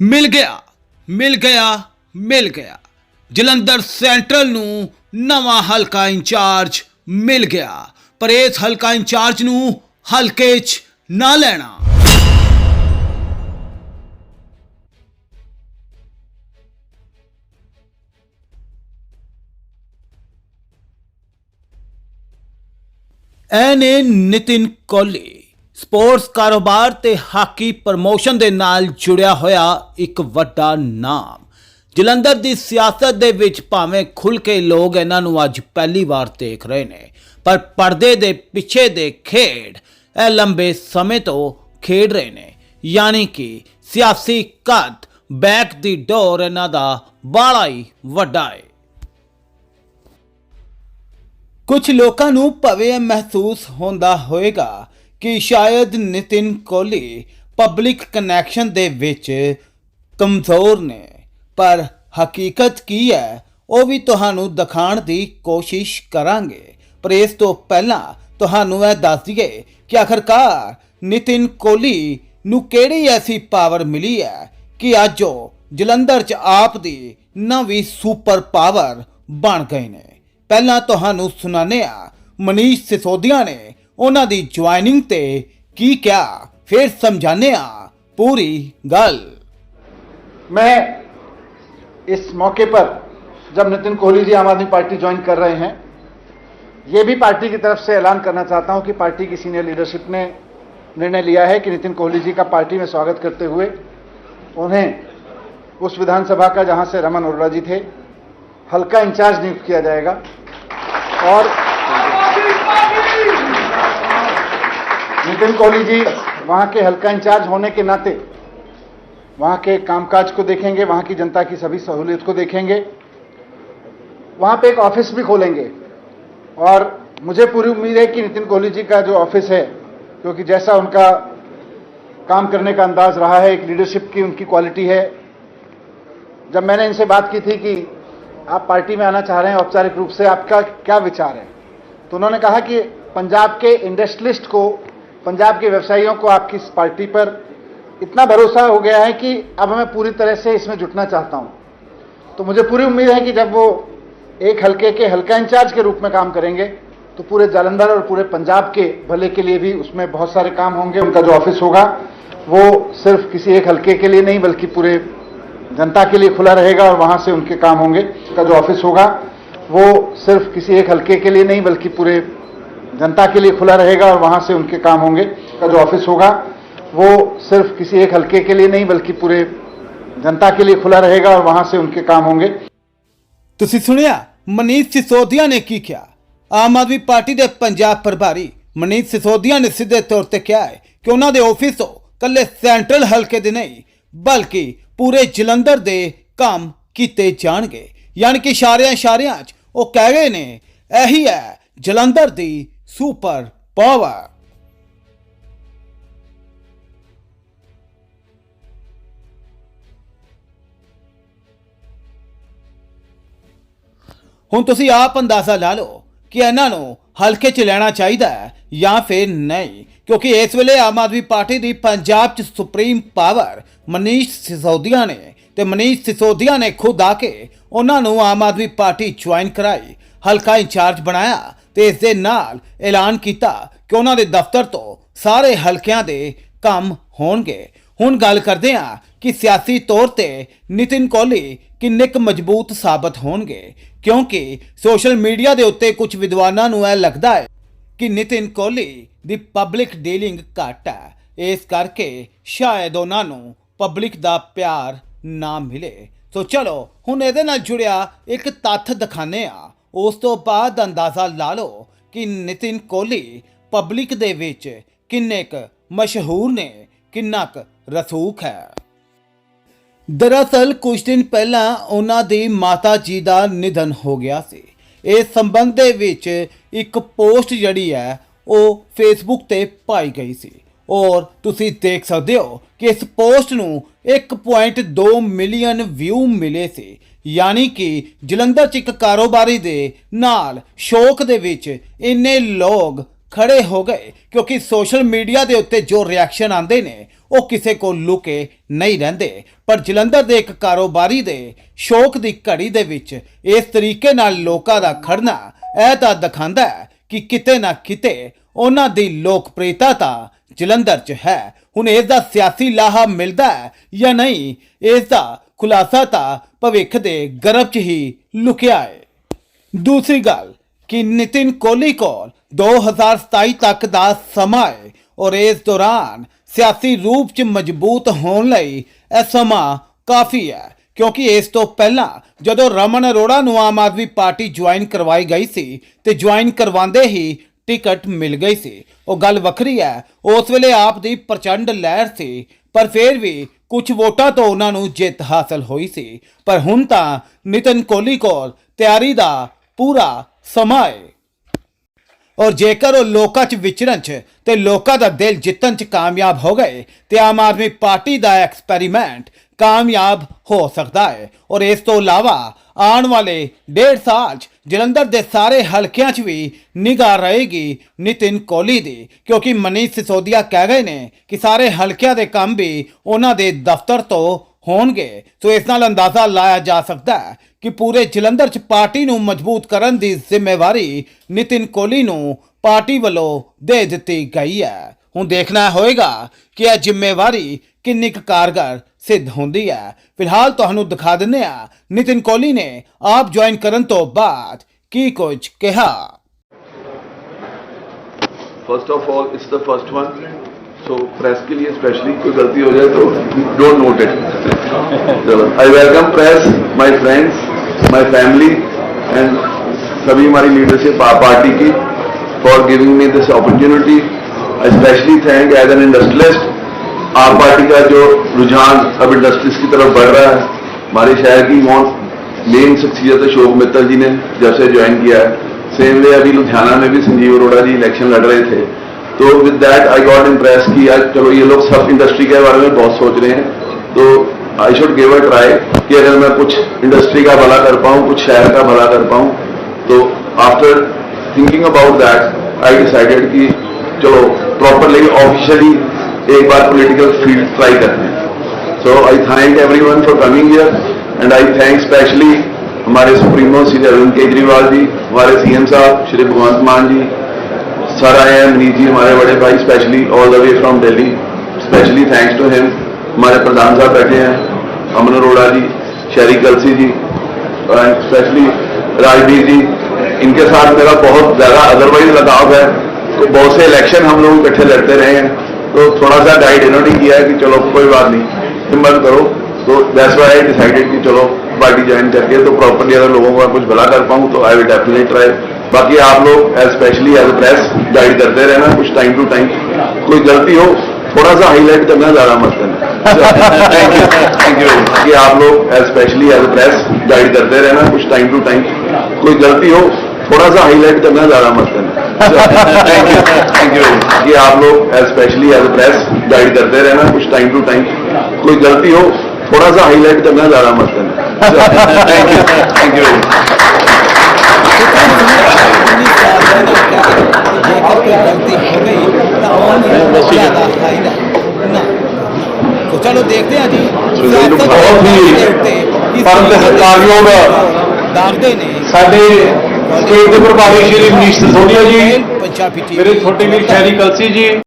ਮਿਲ ਗਿਆ ਮਿਲ ਗਿਆ ਮਿਲ ਗਿਆ। ਜਲੰਧਰ ਸੈਂਟਰਲ ਨੂੰ ਨਵਾਂ ਹਲਕਾ ਇੰਚਾਰਜ ਮਿਲ ਗਿਆ, ਪਰ ਇਸ ਹਲਕਾ ਇੰਚਾਰਜ ਨੂੰ ਹਲਕੇ 'ਚ ਨਾ ਲੈਣਾ। ਇਹ ਨੇ ਨਿਤਿਨ ਕੋਹਲੀ ਸਪੋਰਟਸ ਕਾਰੋਬਾਰ ਤੇ ਹਾਕੀ ਪ੍ਰਮੋਸ਼ਨ ਦੇ ਨਾਲ ਜੁੜਿਆ ਹੋਇਆ ਇੱਕ ਵੱਡਾ ਨਾਮ। ਜਲੰਧਰ ਦੀ ਸਿਆਸਤ ਦੇ ਵਿੱਚ ਭਾਵੇਂ ਖੁੱਲ ਕੇ ਲੋਕ ਇਹਨਾਂ ਨੂੰ ਅੱਜ ਪਹਿਲੀ ਵਾਰ ਦੇਖ ਰਹੇ ਨੇ, ਪਰ ਪਰਦੇ ਦੇ ਪਿੱਛੇ ਦੇ ਖੇਡ ਇਹ ਲੰਬੇ ਸਮੇਂ ਤੋਂ ਖੇਡ ਰਹੇ ਨੇ। ਯਾਨੀ ਕਿ ਸਿਆਸੀ ਕੱਦ ਬੈਕ ਦੀ ਡੋਰ ਇਹਨਾਂ ਦਾ ਬਾਲਾ ਹੀ ਵੱਡਾ ਹੈ ਕੁਝ ਲੋਕਾਂ ਨੂੰ ਭਵੇਂ ਮਹਿਸੂਸ ਹੁੰਦਾ ਹੋਵੇਗਾ ਕਿ ਸ਼ਾਇਦ ਨਿਤਿਨ ਕੋਹਲੀ ਪਬਲਿਕ ਕਨੈਕਸ਼ਨ ਦੇ ਵਿੱਚ ਕਮਜ਼ੋਰ ਨੇ। ਪਰ ਹਕੀਕਤ ਕੀ ਹੈ, ਉਹ ਵੀ ਤੁਹਾਨੂੰ ਦਿਖਾਉਣ ਦੀ ਕੋਸ਼ਿਸ਼ ਕਰਾਂਗੇ। ਪਰ ਇਸ ਤੋਂ ਪਹਿਲਾਂ ਤੁਹਾਨੂੰ ਇਹ ਦੱਸ ਦਈਏ ਕਿ ਆਖਰਕਾਰ ਨਿਤਿਨ ਕੋਹਲੀ ਨੂੰ ਕਿਹੜੀ ਐਸੀ ਪਾਵਰ ਮਿਲੀ ਹੈ ਕਿ ਅੱਜ ਉਹ ਜਲੰਧਰ 'ਚ ਆਪ ਦੀ ਨਵੀਂ ਸੁਪਰ ਪਾਵਰ ਬਣ ਗਏ ਨੇ। ਪਹਿਲਾਂ ਤੁਹਾਨੂੰ ਸੁਣਾਉਂਦੇ ਆ ਮਨੀਸ਼ ਸਿਸੋਦੀਆ ਨੇ ਉਹਨਾਂ ਦੀ ਜੁਆਇਨਿੰਗ ਤੇ ਕੀ ਕਿਹਾ ਫਿਰ ਸਮਝਾਉਂਦੇ ਆ ਪੂਰੀ ਗੱਲ मैं इस मौके पर जब नितिन कोहली जी आम आदमी पार्टी ज्वाइन कर रहे हैं ये भी पार्टी की तरफ से ऐलान करना चाहता हूं कि पार्टी की सीनियर लीडरशिप ने निर्णय लिया है कि नितिन कोहली जी का पार्टी में स्वागत करते हुए उन्हें उस विधानसभा का जहां से रमन अरोड़ा जी थे हल्का इंचार्ज नियुक्त किया जाएगा और नितिन कोहली जी, वहाँ के हल्का इंचार्ज होने के नाते, वहाँ के कामकाज को देखेंगे, वहाँ की जनता की सभी सहूलियत को देखेंगे। वहाँ पे एक ऑफ़िस भी खोलेंगे। और मुझे पूरी उम्मीद है कि नितिन कोहली जी का जो ऑफ़िस है, क्योंकि जैसा उनका काम करने का अंदाज रहा है, एक लीडरशिप की उनकी क्वालिटी है। जब मैंने इनसे बात की थी कि आप पार्टी में आना चाह रहे हैं, औपचारिक रूप से आपका क्या विचार है? तो उन्होंने कहा कि पंजाब के इंडस्ट्रियलिस्ट को पंजाब के व्यवसायियों को आपकी इस पार्टी पर इतना भरोसा हो गया है कि अब मैं पूरी तरह से इसमें जुटना चाहता हूँ। तो मुझे पूरी उम्मीद है कि जब वो एक हल्के के हल्का इंचार्ज के रूप में काम करेंगे तो पूरे जालंधर और पूरे पंजाब के भले के लिए भी उसमें बहुत सारे काम होंगे, उनका जो ऑफ़िस होगा, वो सिर्फ़ किसी एक हल्के के लिए नहीं, बल्कि पूरे जनता के लिए खुला रहेगा और वहाँ से उनके काम होंगे। उसका जो ऑफ़िस होगा, वो सिर्फ़ किसी एक हल्के के लिए नहीं, बल्कि पूरे जनता के लिए खुला रहेगा और वहां से उनके काम होंगे उसका जो ऑफिस होगा वो सिर्फ किसी एक हल्के के लिए नहीं बल्कि पूरे जनता के लिए खुला रहेगा और वहां से उनके काम होंगे ਤੁਸੀਂ ਸੁਣਿਆ ਮਨੀਸ਼ ਸਿਸੋਦੀਆ ਨੇ ਕੀ ਕਿਹਾ ਆਮ ਆਦਮੀ ਪਾਰਟੀ ਦੇ ਪੰਜਾਬ ਪ੍ਰਭਾਰੀ ਮਨੀਸ਼ ਸਿਸੋਦੀਆ ਨੇ ਸਿੱਧੇ ਤੌਰ ਤੇ ਕਿਹਾ ਹੈ ਕਿ ਉਹਨਾਂ ਦੇ ਆਫਿਸ ਤੋਂ ਕੱਲੇ ਸੈਂਟਰਲ ਹਲਕੇ ਦੇ ਨਹੀਂ ਬਲਕਿ ਪੂਰੇ ਜਲੰਧਰ ਦੇ ਕੰਮ ਕੀਤੇ ਜਾਣਗੇ ਯਾਨੀ ਕਿ ਇਸ਼ਾਰਿਆਂ ਇਸ਼ਾਰਿਆਂ 'ਚ ਉਹ ਕਹਿ ਗਏ ਨੇ ਇਹੀ ਹੈ ਜਲੰਧਰ ਦੀ ਸੁਪਰ ਪਾਵਰ ਹੁਣ ਤੁਸੀਂ ਆਪ ਅੰਦਾਜ਼ਾ ਲਾ ਲਓ ਕਿ ਇਹਨਾਂ ਨੂੰ ਹਲਕੇ 'ਚ ਲੈਣਾ ਚਾਹੀਦਾ ਹੈ ਜਾਂ ਫਿਰ ਨਹੀਂ, ਕਿਉਂਕਿ ਇਸ ਵੇਲੇ ਆਮ ਆਦਮੀ ਪਾਰਟੀ ਦੀ ਪੰਜਾਬ 'ਚ ਸੁਪਰੀਮ ਪਾਵਰ ਮਨੀਸ਼ ਸਿਸੋਦੀਆ ਨੇ ਤੇ ਮਨੀਸ਼ ਸਿਸੋਦੀਆ ਨੇ ਖੁਦ ਆ ਕੇ ਉਹਨਾਂ ਨੂੰ ਆਮ ਆਦਮੀ ਪਾਰਟੀ ਜੁਆਇਨ ਕਰਾਈ, ਹਲਕਾ ਇੰਚਾਰਜ ਬਣਾਇਆ ਤੇ ਇਸ ਦੇ ਨਾਲ ਐਲਾਨ ਕੀਤਾ ਕਿ ਉਹਨਾਂ ਦੇ ਦਫ਼ਤਰ ਤੋਂ ਸਾਰੇ ਹਲਕਿਆਂ ਦੇ ਕੰਮ ਹੋਣਗੇ। ਹੁਣ ਗੱਲ ਕਰਦੇ ਹਾਂ ਕਿ ਸਿਆਸੀ ਤੌਰ ਤੇ ਨਿਤਿਨ ਕੋਹਲੀ ਕਿੰਨੇ ਕੁ ਮਜ਼ਬੂਤ ਸਾਬਤ ਹੋਣਗੇ, ਕਿਉਂਕਿ ਸੋਸ਼ਲ ਮੀਡੀਆ ਦੇ ਉੱਤੇ ਕੁਝ ਵਿਦਵਾਨਾਂ ਨੂੰ ਇਹ ਲੱਗਦਾ ਹੈ ਕਿ ਨਿਤਿਨ ਕੋਹਲੀ ਦੀ ਪਬਲਿਕ ਡੀਲਿੰਗ ਘੱਟ ਹੈ। ਇਸ ਕਰਕੇ ਸ਼ਾਇਦ ਉਹਨਾਂ ਨੂੰ ਪਬਲਿਕ ਦਾ ਪਿਆਰ ਨਾ ਮਿਲੇ। ਸੋ ਚਲੋ, ਹੁਣ ਇਹਦੇ ਨਾਲ ਜੁੜਿਆ ਇੱਕ ਤੱਥ ਦਿਖਾਣੇ ਆ ਉਸ ਤੋਂ ਬਾਅਦ ਅੰਦਾਜ਼ਾ ਲਾ ਲਓ ਕਿ ਨਿਤਿਨ ਕੋਹਲੀ ਪਬਲਿਕ ਦੇ ਵਿੱਚ ਕਿੰਨੇ ਕੁ ਮਸ਼ਹੂਰ ਨੇ, ਕਿੰਨਾ ਕੁ ਰਸੂਖ ਹੈ। ਦਰਅਸਲ ਕੁਝ ਦਿਨ ਪਹਿਲਾਂ ਉਹਨਾਂ ਦੀ ਮਾਤਾ ਜੀ ਦਾ ਨਿਧਨ ਹੋ ਗਿਆ ਸੀ। ਇਸ ਸੰਬੰਧ ਦੇ ਵਿੱਚ ਇੱਕ ਪੋਸਟ ਜਿਹੜੀ ਹੈ, ਉਹ ਫੇਸਬੁੱਕ ਤੇ ਪਾਈ ਗਈ ਸੀ। ਔਰ ਤੁਸੀਂ ਦੇਖ ਸਕਦੇ ਹੋ ਕਿ ਇਸ ਪੋਸਟ ਨੂੰ 1.2 ਮਿਲੀਅਨ ਵਿਊ ਮਿਲੇ ਸੀ। ਯਾਨੀ ਕਿ ਜਲੰਧਰ 'ਚ ਇੱਕ ਕਾਰੋਬਾਰੀ ਦੇ ਨਾਲ ਸ਼ੌਕ ਦੇ ਵਿੱਚ ਇੰਨੇ ਲੋਕ ਖੜੇ ਹੋ ਗਏ ਕਿਉਂਕਿ ਸੋਸ਼ਲ ਮੀਡੀਆ ਦੇ ਉੱਤੇ ਜੋ ਰਿਐਕਸ਼ਨ ਆਉਂਦੇ ਨੇ, ਉਹ ਕਿਸੇ ਕੋਲ ਲੁਕੇ ਨਹੀਂ ਰਹਿੰਦੇ। ਪਰ ਜਲੰਧਰ ਦੇ ਇੱਕ ਕਾਰੋਬਾਰੀ ਦੇ ਸ਼ੌਕ ਦੀ ਘੜੀ ਦੇ ਵਿੱਚ ਇਸ ਤਰੀਕੇ ਨਾਲ ਲੋਕਾਂ ਦਾ ਖੜਨਾ ਇਹ ਤਾਂ ਦਿਖਾਉਂਦਾ ਹੈ ਕਿ ਕਿਤੇ ਨਾ ਕਿਤੇ ਉਹਨਾਂ ਦੀ ਲੋਕਪ੍ਰਿਯਤਾ ਤਾਂ ਜਲੰਧਰ 'ਚ ਹੈ। ਹੁਣ ਇਸ ਦਾ ਸਿਆਸੀ ਲਾਹਾ ਮਿਲਦਾ ਹੈ ਜਾਂ ਨਹੀਂ ਇਸ ਦਾ ਖੁਲਾਸਾ ਤਾਂ ਭਵਿੱਖ ਦੇ ਗਰਭ 'ਚ ਹੀ ਲੁਕਿਆ ਹੈ। ਦੂਸਰੀ ਗੱਲ, ਕਿ ਨਿਤਿਨ ਕੋਹਲੀ ਕੋਲ 2027 ਤੱਕ ਦਾ ਸਮਾਂ ਹੈ ਔਰ ਇਸ ਦੌਰਾਨ ਸਿਆਸੀ ਰੂਪ 'ਚ ਮਜ਼ਬੂਤ ਹੋਣ ਲਈ ਇਹ ਸਮਾਂ ਕਾਫੀ ਹੈ, ਕਿਉਂਕਿ ਇਸ ਤੋਂ ਪਹਿਲਾਂ ਜਦੋਂ ਰਮਨ ਅਰੋੜਾ ਨੂੰ ਆਮ ਆਦਮੀ ਪਾਰਟੀ ਜੁਆਇਨ ਕਰਵਾਈ ਗਈ ਸੀ ਤੇ ਜੁਆਇਨ ਕਰਵਾਉਂਦੇ ਹੀ ਟਿਕਟ ਮਿਲ ਗਈ ਸੀ। ਉਹ ਗੱਲ ਵੱਖਰੀ ਹੈ। ਉਸ ਵੇਲੇ ਆਪ ਦੀ ਪ੍ਰਚੰਡ ਲਹਿਰ ਸੀ, ਪਰ ਫਿਰ ਵੀ ਕੁਝ ਵੋਟਾਂ ਤੋਂ ਉਹਨਾਂ ਨੂੰ ਜਿੱਤ ਹਾਸਲ ਹੋਈ ਸੀ। ਪਰ ਹੁਣ ਤਾਂ ਨਿਤਨ ਕੋਹਲੀ ਕੋਲ ਤਿਆਰੀ ਦਾ ਪੂਰਾ ਸਮਾਂ ਹੈ ਔਰ ਜੇਕਰ ਉਹ ਲੋਕਾਂ 'ਚ ਵਿਚਰਨ 'ਚ ਤੇ ਲੋਕਾਂ ਦਾ ਦਿਲ ਜਿੱਤਣ 'ਚ ਕਾਮਯਾਬ ਹੋ ਗਏ, ਤੇ ਆਮ ਆਦਮੀ ਪਾਰਟੀ ਦਾ ਐਕਸਪੈਰੀਮੈਂਟ ਕਾਮਯਾਬ ਹੋ ਸਕਦਾ ਹੈ। ਔਰ ਇਸ ਤੋਂ ਇਲਾਵਾ ਆਉਣ ਵਾਲੇ ਡੇਢ ਸਾਲ 'ਚ ਜਲੰਧਰ ਦੇ ਸਾਰੇ ਹਲਕਿਆਂ 'ਚ ਵੀ ਨਿਗਾਹ ਰਹੇਗੀ ਨਿਤਿਨ ਕੋਹਲੀ ਦੀ, ਕਿਉਂਕਿ ਮਨੀਸ਼ ਸਿਸੋਦੀਆ ਕਹਿ ਗਏ ਨੇ ਕਿ ਸਾਰੇ ਹਲਕਿਆਂ ਦੇ ਕੰਮ ਵੀ ਉਹਨਾਂ ਦੇ ਦਫ਼ਤਰ ਤੋਂ ਹੋਣਗੇ। ਸੋ ਇਸ ਨਾਲ ਅੰਦਾਜ਼ਾ ਲਾਇਆ ਜਾ ਸਕਦਾ ਹੈ ਕਿ ਪੂਰੇ ਜਲੰਧਰ 'ਚ ਪਾਰਟੀ ਨੂੰ ਮਜ਼ਬੂਤ ਕਰਨ ਦੀ ਜ਼ਿੰਮੇਵਾਰੀ ਨਿਤਿਨ ਕੋਹਲੀ ਨੂੰ ਪਾਰਟੀ ਵੱਲੋਂ ਦੇ ਦਿੱਤੀ ਗਈ ਹੈ। ਹੁਣ ਦੇਖਣਾ ਹੋਏਗਾ ਕਿ ਇਹ ਜ਼ਿੰਮੇਵਾਰੀ ਕਿੰਨੀ ਕੁ ਕਾਰਗਰ ਸਿੱਧ ਹੁੰਦੀ ਹੈ ਫਿਲਹਾਲ ਤੁਹਾਨੂੰ ਦਿਖਾ ਦਿੰਨੇ ਆ ਨਿਤਿਨ ਕੋਹਲੀ ਨੇ ਆਪ ਜੁਆਇਨ ਕਰਨ ਤੋਂ ਬਾਅਦ ਕੀ ਕੁਝ ਕਿਹਾ first of all it's the first one so press के लिए स्पेशली कोई गलती हो जाए तो डोंट नोट इट चलो I welcome press my friends my family and सभी हमारी लीडरशिप पार्टी की for giving me this opportunity I specially thank as an industrialist AAP party का जो रुझान अब इंडस्ट्रीज़ की तरफ़ बढ़ रहा है, हमारे शहर की मौत मेन शख्सियत अशोक मित्तल जी ने जब से ज्वाइन किया है। सेम वे अभी लुधियाना में भी संजीव अरोड़ा जी इलेक्शन लड़ रहे थे। तो with that I got impress कि यार चलो ये लोग सब इंडस्ट्री के बारे में बहुत सोच रहे हैं। तो I should give a try कि अगर मैं कुछ इंडस्ट्री का भला कर पाऊँ, कुछ शहर का भला कर पाऊँ। तो after thinking about that I decided कि चलो प्रॉपरली ऑफिशियली एक बार पॉलिटिकल फ़ील्ड ट्राई करते हैं। So, I thank everyone for coming here and I thank specially हमारे सुप्रीमो श्री अरविंद केजरीवाल जी, हमारे सीएम साहब, श्री भगवंत मान जी, सर आए हैं मनीष जी हमारे बड़े भाई specially all the way from Delhi specially thanks to him हमारे प्रधान साहब बैठे हैं, अमन अरोड़ा जी, शहरी कलसी जी स्पेशली राजवीर जी, इनके साथ मेरा बहुत ज़्यादा अदरवाइज़ लगाव है तो बहुत से इलेक्शन हम लोग इकट्ठे लड़ते रहे हैं। तो थोड़ा सा गाइड इन्होंने किया कि चलो कोई बात नहीं हिम्मत करो। तो दैट्स व्हाई आई डिसाइडेड कि चलो पार्टी ज्वाइन करके तो प्रॉपरली अगर लोगों का कुछ भला कर पाऊँ तो आई विल डेफिनेटली ट्राई बाकी आप लोग स्पेशली एज प्रेस गाइड करते रहना कुछ टाइम टू टाइम कोई गलती हो, थोड़ा सा हाईलाइट करना ज़्यादा मत करना। थैंक यू थैंक यू कि आप लोग स्पेशली एज प्रेस गाइड करते रहना कुछ टाइम टू टाइम कोई गलती हो, थोड़ा सा हाईलाइट करना ज़्यादा मत थैंक यू थैंक यू कि आप लोग as specially as press guide करते रहना कुछ टाइम टू टाइम कोई गलती हो थोड़ा सा हाईलाइट करना ज़्यादा मत करना थैंक यू थैंक यू ਜੇਕਰ ਕੋਈ ਗਲਤੀ ਹੋ ਗਈ ਤਾਂ ਉਹਨੂੰ ਜ਼ਿਆਦਾ ਫਾਇਦਾ ਨਾ तो चलो देखते हैं जी ਸੁਨੀਲ ਨੂੰ ਬਹੁਤ ਹੀ ਪਰਮ ਤੇ ਸਤਿਕਾਰਯੋਗ ਦੱਸਦੇ ਨੇ ਸਾਡੇ ਸਟੇਟ ਦੇ ਪ੍ਰਭਾਰੀ ਸ਼੍ਰੀ ਮਨੀਸ਼ ਸਿਸੋਦੀਆ ਜੀ ਮੇਰੇ ਛੋਟੇ ਵੀਰ ਸ਼ਹਿਰੀ ਕਲਸੀ ਜੀ।